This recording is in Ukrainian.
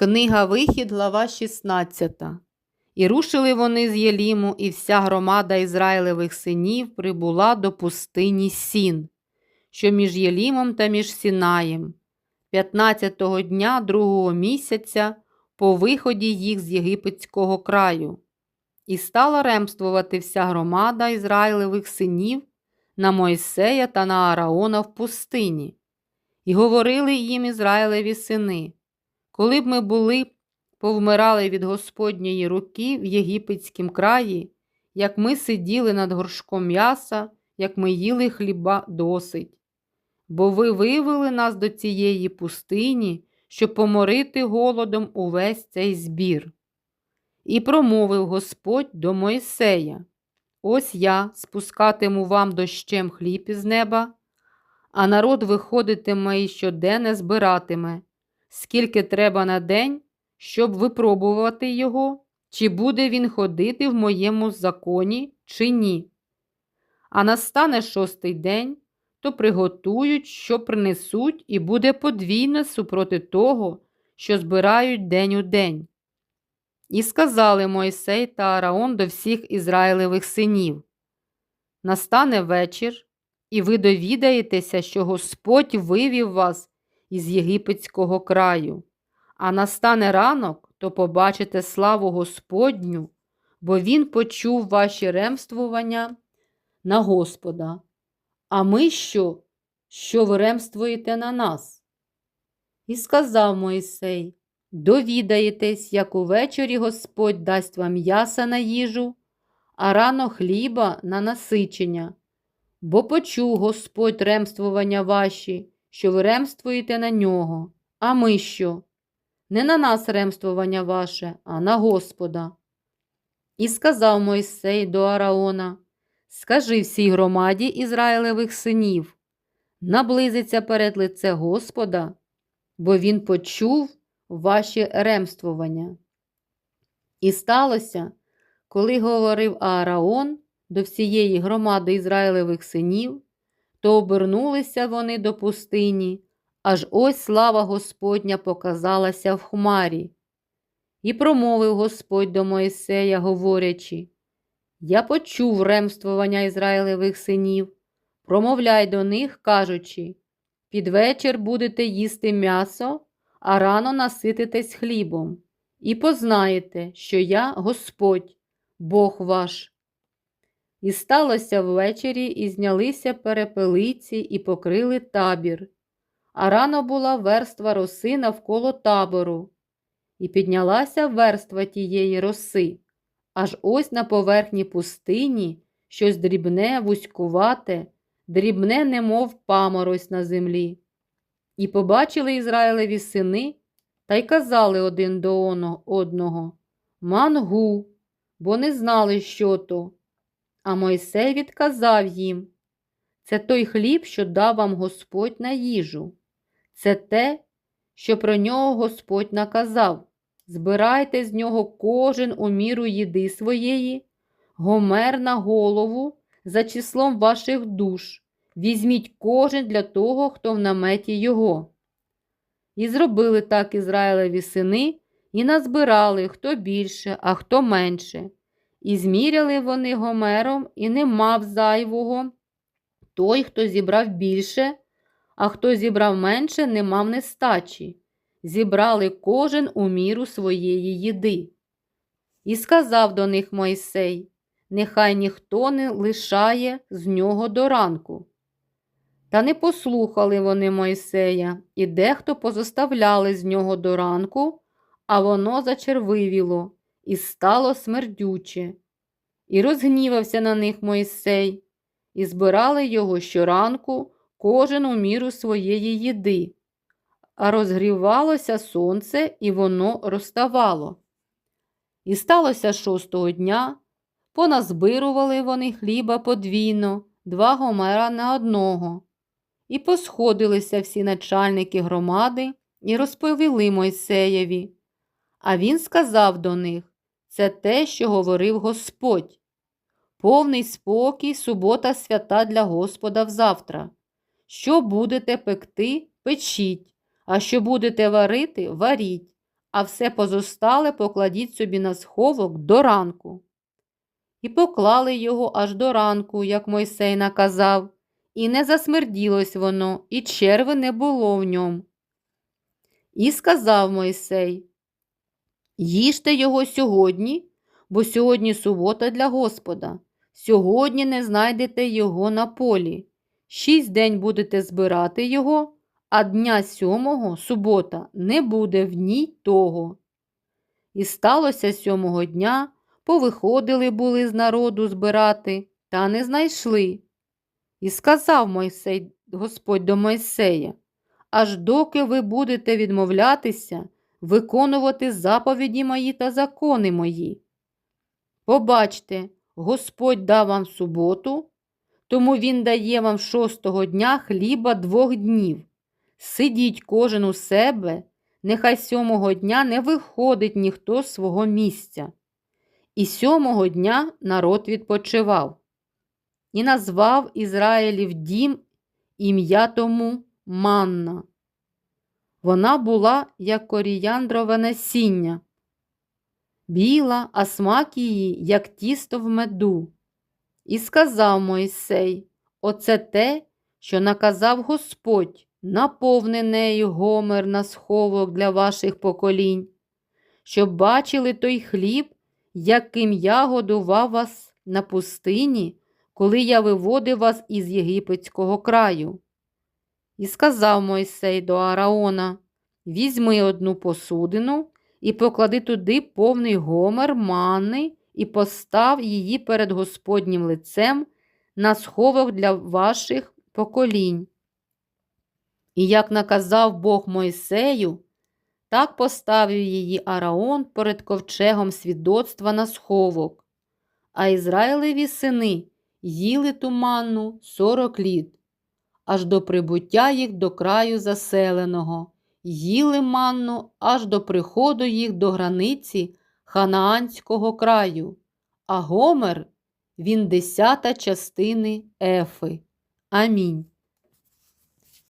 Книга Вихід, глава 16. І рушили вони з Єліму, і вся громада Ізраїлевих синів прибула до пустині Сін, що між Єлімом та між Сінаєм, 15-го дня другого місяця по виході їх з єгипетського краю. І стала ремствувати вся громада Ізраїлевих синів на Мойсея та на Араона в пустині. І говорили їм Ізраїлеві сини. Коли б ми були повмирали від Господньої руки в єгипетськім краї, як ми сиділи над горшком м'яса, як ми їли хліба досить. Бо ви вивели нас до цієї пустині, щоб поморити голодом увесь цей збір. І промовив Господь до Мойсея: Ось я спускатиму вам дощем хліб із неба, а народ виходитиме і щоденне збиратиме скільки треба на день, щоб випробувати його, чи буде він ходити в моєму законі, чи ні. А настане шостий день, то приготують, що принесуть, і буде подвійне супроти того, що збирають день у день. І сказали Мойсей та Араон до всіх Ізраїлевих синів: Настане вечір, і ви довідаєтеся, що Господь вивів вас із єгипетського краю. А настане ранок, то побачите славу Господню, бо Він почув ваші ремствування на Господа. А ми що, що ви ремствуєте на нас? І сказав Моїсей: Довідаєтесь, як увечері Господь дасть вам м'яса на їжу, а рано хліба на насичення, бо почув Господь ремствування ваші що ви ремствуєте на нього. А ми що? Не на нас ремствування ваше, а на Господа. І сказав Мойсей до Араона: Скажи всій громаді Ізраїлевих синів, наблизиться перед лице Господа, бо він почув ваші ремствування. І сталося, коли говорив Аараон до всієї громади Ізраїлевих синів, то обернулися вони до пустині, аж ось слава Господня показалася в хмарі. І промовив Господь до Моїсея, говорячи: Я почув ремствування Ізраїлевих синів, промовляй до них, кажучи: під вечір будете їсти м'ясо, а рано насититесь хлібом, і познаєте, що я Господь, Бог ваш. І сталося ввечері, і знялися перепелиці, і покрили табір. А рано була верства роси навколо табору, і піднялася верства тієї роси, аж ось на поверхні пустині щось дрібне, вузькувате, дрібне, немов паморось на землі. І побачили Ізраїлеві сини та й казали один до одного Мангу, бо не знали, що то. А Мойсей відказав їм це той хліб, що дав вам Господь на їжу. Це те, що про нього Господь наказав. Збирайте з нього кожен у міру їди своєї, гомер на голову за числом ваших душ. Візьміть кожен для того, хто в наметі його. І зробили так Ізраїлеві сини, і назбирали хто більше, а хто менше. І зміряли вони Гомером, і не мав зайвого. Той, хто зібрав більше, а хто зібрав менше, не мав нестачі. Зібрали кожен у міру своєї їди. І сказав до них Мойсей: Нехай ніхто не лишає з нього до ранку. Та не послухали вони Мойсея, і дехто позоставляли з нього до ранку, а воно зачервивіло і стало смердюче. І розгнівався на них Мойсей, і збирали його щоранку кожен у міру своєї їди, а розгрівалося сонце, і воно розставало. І сталося шостого дня, поназбирували вони хліба подвійно, два гомера на одного, і посходилися всі начальники громади і розповіли Мойсеєві. А він сказав до них це те, що говорив Господь. Повний спокій, субота свята для Господа взавтра. Що будете пекти, печіть, а що будете варити, варіть, а все позостале покладіть собі на сховок до ранку. І поклали його аж до ранку, як Мойсей наказав, і не засмерділось воно, і черви не було в ньому. І сказав Мойсей: Їжте його сьогодні, бо сьогодні субота для Господа. Сьогодні не знайдете його на полі. Шість день будете збирати його, а дня сьомого, субота, не буде в ній того. І сталося сьомого дня, повиходили були з народу збирати, та не знайшли. І сказав Мойсей, Господь до Мойсея, аж доки ви будете відмовлятися, виконувати заповіді мої та закони мої. Побачте, Господь дав вам суботу, тому Він дає вам шостого дня хліба двох днів. Сидіть кожен у себе, нехай сьомого дня не виходить ніхто з свого місця. І сьомого дня народ відпочивав. І назвав Ізраїлів дім ім'я тому Манна. Вона була як коріяндрове насіння, біла, а смак її, як тісто в меду. І сказав Мойсей: Оце те, що наказав Господь, наповни нею гомер на сховок для ваших поколінь, щоб бачили той хліб, яким я годував вас на пустині, коли я виводив вас із єгипетського краю. І сказав Мойсей до Араона: Візьми одну посудину і поклади туди повний гомер манни і постав її перед Господнім лицем на сховок для ваших поколінь. І як наказав Бог Мойсею, так поставив її Араон перед ковчегом свідоцтва на сховок, а Ізраїлеві сини їли ту манну сорок літ, аж до прибуття їх до краю заселеного, їли манну аж до приходу їх до границі Ханаанського краю, а Гомер він десята частини Ефи. Амінь.